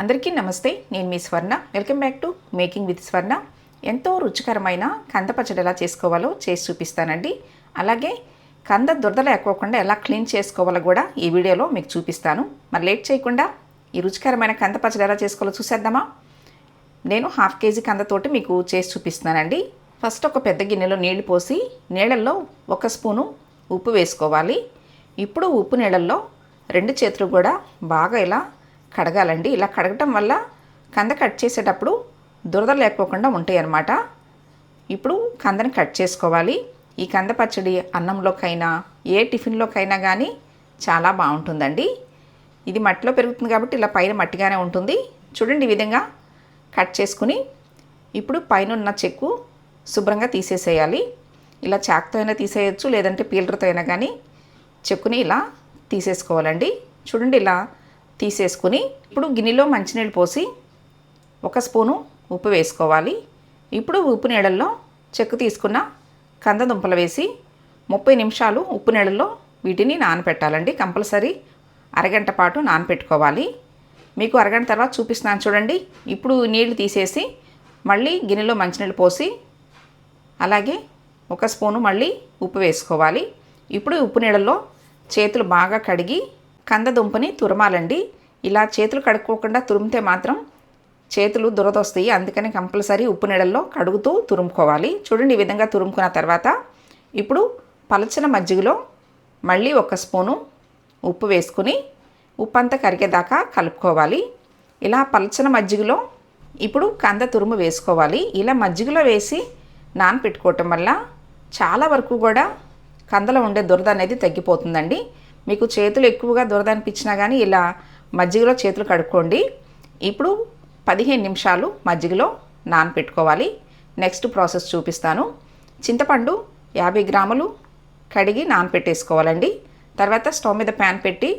అందరికీ నమస్తే నేను మీ Swarna. Welcome back to making with Swarna ఎంతో రుచికరమైన కంద పచ్చడి ఎలా చేసుకోవాలో చేసి చూపిస్తానండి. అలాగే కంద దురద లేకోకుండా ఎలా క్లీన్ చేసుకోవాలో కూడా ఈ వీడియోలో మీకు చూపిస్తాను. మరి లేట్ చేయకుండా ఈ రుచికరమైన కంద పచ్చడి ఎలా చేసుకోవాలో చూసేద్దామా? నేను హాఫ్ కేజీ కందతోటి మీకు చేసి చూపిస్తున్నానండి. ఫస్ట్ ఒక పెద్ద గిన్నెలో నీళ్ళు పోసి నీళ్ళల్లో ఒక స్పూను ఉప్పు వేసుకోవాలి. ఇప్పుడు ఉప్పు నీళ్ళల్లో రెండు చేతులు కూడా బాగా ఇలా కడగాలండి. ఇలా కడగటం వల్ల కంద కట్ చేసేటప్పుడు దురద లేకపోకుండా ఉంటాయి అన్నమాట ఇప్పుడు కందని కట్ చేసుకోవాలి. ఈ కంద పచ్చడి అన్నంలోకైనా ఏ టిఫిన్లోకైనా కానీ చాలా బాగుంటుందండి. ఇది మట్టిలో పెరుగుతుంది కాబట్టి ఇలా పైన మట్టిగానే ఉంటుంది. చూడండి ఈ విధంగా కట్ చేసుకుని ఇప్పుడు పైన ఉన్న చెక్కు శుభ్రంగా తీసేసేయాలి. ఇలా చాక్తో అయినా తీసేయచ్చు లేదంటే పీలర్తో అయినా కానీ చెక్కుని ఇలా తీసేసుకోవాలండి. చూడండి ఇలా తీసేసుకుని ఇప్పుడు గిన్నెలో మంచినీళ్ళు పోసి ఒక స్పూను ఉప్పు వేసుకోవాలి. ఇప్పుడు ఉప్పు నీళ్ళల్లో చెక్కు తీసుకున్న కంద దుంపలు వేసి ముప్పై నిమిషాలు ఉప్పు నీళ్ళల్లో వీటిని నానపెట్టాలండి. కంపల్సరీ అరగంట పాటు నానపెట్టుకోవాలి. మీకు అరగంట తర్వాత చూపిస్తున్నాను చూడండి. ఇప్పుడు నీళ్ళు తీసేసి మళ్ళీ గిన్నెలో మంచినీళ్ళు పోసి అలాగే ఒక స్పూను మళ్ళీ ఉప్పు వేసుకోవాలి. ఇప్పుడు ఉప్పు నీళ్ళల్లో చేతులు బాగా కడిగి కందదుంపని తురమాలండి. ఇలా చేతులు కడుక్కోకుండా తురిమితే మాత్రం చేతులు దురదొస్తాయి. అందుకని కంపల్సరీ ఉప్పు నీళ్ళల్లో కడుగుతూ తురుముకోవాలి. చూడండి ఈ విధంగా తురుముకున్న తర్వాత ఇప్పుడు పలచన మజ్జిగలో మళ్ళీ ఒక స్పూను ఉప్పు వేసుకుని ఉప్పు అంతా కరిగేదాకా కలుపుకోవాలి. ఇలా పలచన మజ్జిగలో ఇప్పుడు కంద తురుము వేసుకోవాలి. ఇలా మజ్జిగలో వేసి నానపెట్టుకోవటం వల్ల చాలా వరకు కూడా కందలో ఉండే దురద అనేది తగ్గిపోతుందండి. మీకు చేతులు ఎక్కువగా దురద అనిపించినా కానీ ఇలా మజ్జిగలో చేతులు కడుక్కోండి. ఇప్పుడు పదిహేను నిమిషాలు మజ్జిగలో నానపెట్టుకోవాలి. నెక్స్ట్ ప్రాసెస్ చూపిస్తాను. చింతపండు యాభై గ్రాములు కడిగి నానపెట్టేసుకోవాలండి. తర్వాత స్టవ్ మీద ప్యాన్ పెట్టి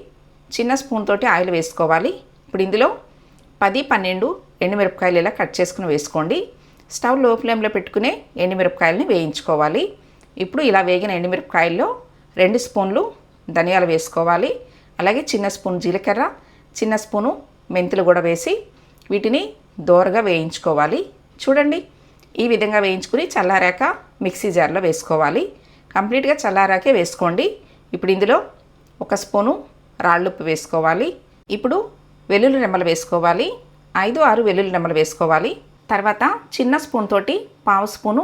చిన్న స్పూన్ తోటి ఆయిల్ వేసుకోవాలి. ఇప్పుడు ఇందులో పది పన్నెండు ఎండుమిరపకాయలు ఇలా కట్ చేసుకుని వేసుకోండి. స్టవ్లో ఫ్లేమ్లో పెట్టుకునే ఎండుమిరపకాయలని వేయించుకోవాలి. ఇప్పుడు ఇలా వేగిన ఎండుమిరపకాయల్లో రెండు స్పూన్లు ధనియాలు వేసుకోవాలి. అలాగే చిన్న స్పూన్ జీలకర్ర చిన్న స్పూను మెంతులు కూడా వేసి వీటిని దోరగా వేయించుకోవాలి. చూడండి ఈ విధంగా వేయించుకుని చల్లారాక మిక్సీ జార్లో వేసుకోవాలి. కంప్లీట్గా చల్లారాకే వేసుకోండి. ఇప్పుడు ఇందులో ఒక స్పూను రాళ్ళుప్పు వేసుకోవాలి. ఇప్పుడు వెల్లుల్లి రెమ్మలు వేసుకోవాలి. ఐదు ఆరు వెల్లుల్లి రెమ్మలు వేసుకోవాలి. తర్వాత చిన్న స్పూన్ తోటి పావు స్పూను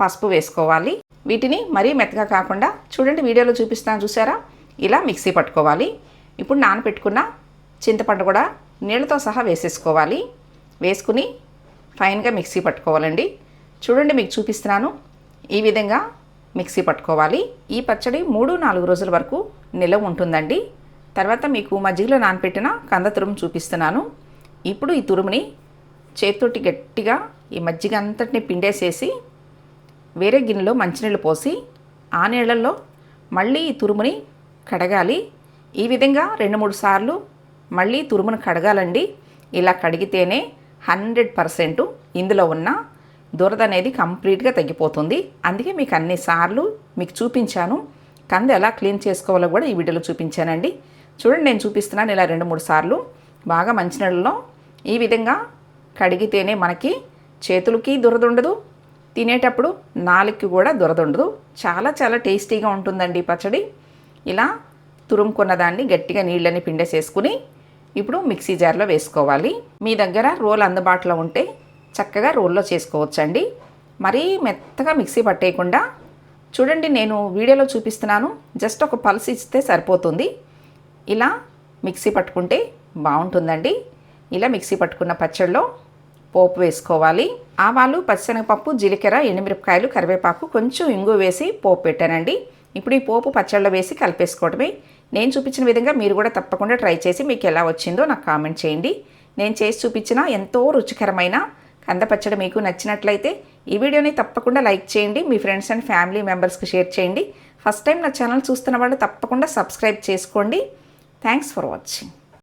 పసుపు వేసుకోవాలి. వీటిని మరీ మెత్తగా కాకుండా చూడండి వీడియోలో చూపిస్తాను చూసారా? ఇలా మిక్సీ పట్టుకోవాలి. ఇప్పుడు నానపెట్టుకున్న చింతపండు కూడా నీళ్ళతో సహా వేసేసుకోవాలి. వేసుకుని ఫైన్గా మిక్సీ పట్టుకోవాలండి. చూడండి మీకు చూపిస్తున్నాను. ఈ విధంగా మిక్సీ పట్టుకోవాలి. ఈ పచ్చడి మూడు నాలుగు రోజుల వరకు నిలవ ఉంటుందండి. తర్వాత మీకు మజ్జిగలో నానపెట్టిన కంద తురుము చూపిస్తున్నాను. ఇప్పుడు ఈ తురుముని చేతితోటి గట్టిగా ఈ మజ్జిగ అంతటిని పిండేసేసి వేరే గిన్నెలో మంచినీళ్ళు పోసి ఆ నీళ్ళల్లో మళ్ళీ ఈ తురుముని కడగాలి. ఈ విధంగా రెండు మూడు సార్లు మళ్ళీ తురుమును కడగాలండి. ఇలా కడిగితేనే హండ్రెడ్ పర్సెంట్ ఇందులో ఉన్న దురద అనేది కంప్లీట్గా తగ్గిపోతుంది. అందుకే మీకు అన్నిసార్లు మీకు చూపించాను. కంది ఎలా క్లీన్ చేసుకోవాలో కూడా ఈ వీడియోలో చూపించానండి. చూడండి నేను చూపిస్తున్నాను ఇలా రెండు మూడు సార్లు. బాగా మంచినీళ్ళలో ఈ విధంగా కడిగితేనే మనకి చేతులకి దురద ఉండదు. తినేటప్పుడు నాలుగుకి కూడా దురద ఉండదు. చాలా చాలా టేస్టీగా ఉంటుందండి పచ్చడి. ఇలా తురుముకున్న దాన్ని గట్టిగా నీళ్ళని పిండేసేసుకుని ఇప్పుడు మిక్సీ జార్లో వేసుకోవాలి. మీ దగ్గర రోల్ అందుబాటులో ఉంటే చక్కగా రోల్లో చేసుకోవచ్చండి. మరీ మెత్తగా మిక్సీ పట్టేయకుండా చూడండి నేను వీడియోలో చూపిస్తున్నాను. జస్ట్ ఒక పల్స్ ఇస్తే సరిపోతుంది. ఇలా మిక్సీ పట్టుకుంటే బాగుంటుందండి. ఇలా మిక్సీ పట్టుకున్న పచ్చడిలో పోపు వేసుకోవాలి. ఆవాలు పచ్చిశనగపప్పు జీలకర్ర ఎండుమిరపకాయలు కరివేపాకు కొంచెం ఇంగు వేసి పోపు పెట్టానండి. ఇప్పుడు ఈ పోపు పచ్చళ్ళలో వేసి కలిపేసుకోవడమే. నేను చూపించిన విధంగా మీరు కూడా తప్పకుండా ట్రై చేసి మీకు ఎలా వచ్చిందో నాకు కామెంట్ చేయండి. నేను చేసి చూపించిన ఎంతో రుచికరమైన కంద పచ్చడి మీకు నచ్చినట్లయితే ఈ వీడియోని తప్పకుండా లైక్ చేయండి మీ ఫ్రెండ్స్ అండ్ ఫ్యామిలీ మెంబర్స్కి షేర్ చేయండి. ఫస్ట్ టైం నా ఛానల్ చూస్తున్న వాళ్ళు తప్పకుండా సబ్స్క్రైబ్ చేసుకోండి. Thanks for watching.